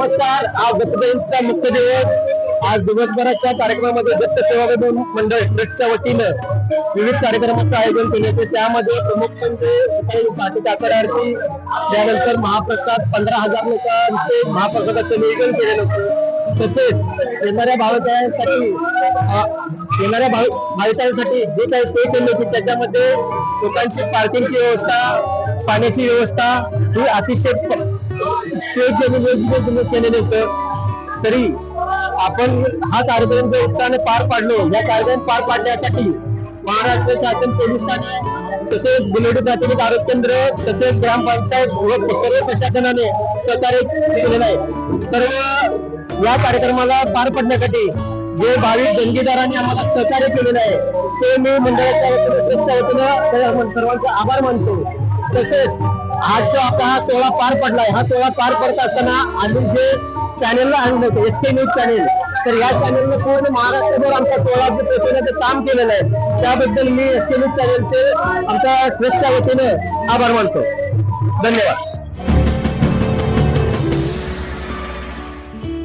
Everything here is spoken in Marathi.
नमस्कार. आज दत्तजयंतीचा मुख्य दिवस. आज दिवसभराच्या कार्यक्रमामध्ये दत्त सेवा मंडळ ट्रस्टच्या वतीनं विविध कार्यक्रमाचं आयोजन केले होते त्यामध्ये प्रमुख म्हणजे सकाळी पाठी आरती त्यानंतर महाप्रसाद पंधरा हजार लोकांचे महाप्रसादाचं नियोजन केलेलं होतं. तसेच येणाऱ्या भाविकांसाठी येणाऱ्या भाविकांसाठी जे काही सोय केली होती त्याच्यामध्ये लोकांची पार्किंगची व्यवस्था पाण्याची व्यवस्था ही अतिशय होतं तरी आपण हा कार्यक्रम जो उत्साहाने पार पाडलो या कार्यक्रम पार पाडण्यासाठी महाराष्ट्र शासन पोलीस ठाणे तसेच बुलेटी प्राथमिक आरोग्य केंद्र तसेच ग्रामपंचायत व सर्व प्रशासनाने सहकार्य केलेलं आहे. सर्व या कार्यक्रमाला पार पडण्यासाठी जे भाविक जंगीदारांनी आम्हाला सहकार्य केलेलं आहे ते मी मंडळाच्या वतीनं सर्वांचा आभार मानतो. तसेच आज जो आपला हा सोहळा पार पडलाय. हा सोहळा पार पडत असताना आम्ही जे चॅनेलला आणलं होतं एस के न्यूज चॅनेल तर या चॅनेलने पूर्ण महाराष्ट्रभर आमचा सोहळा पोहोचवण्याचं काम केलेलं आहे. त्याबद्दल मी एस के न्यूज चॅनेलचे आमच्या ट्रस्टच्या वतीने आभार मानतो. धन्यवाद.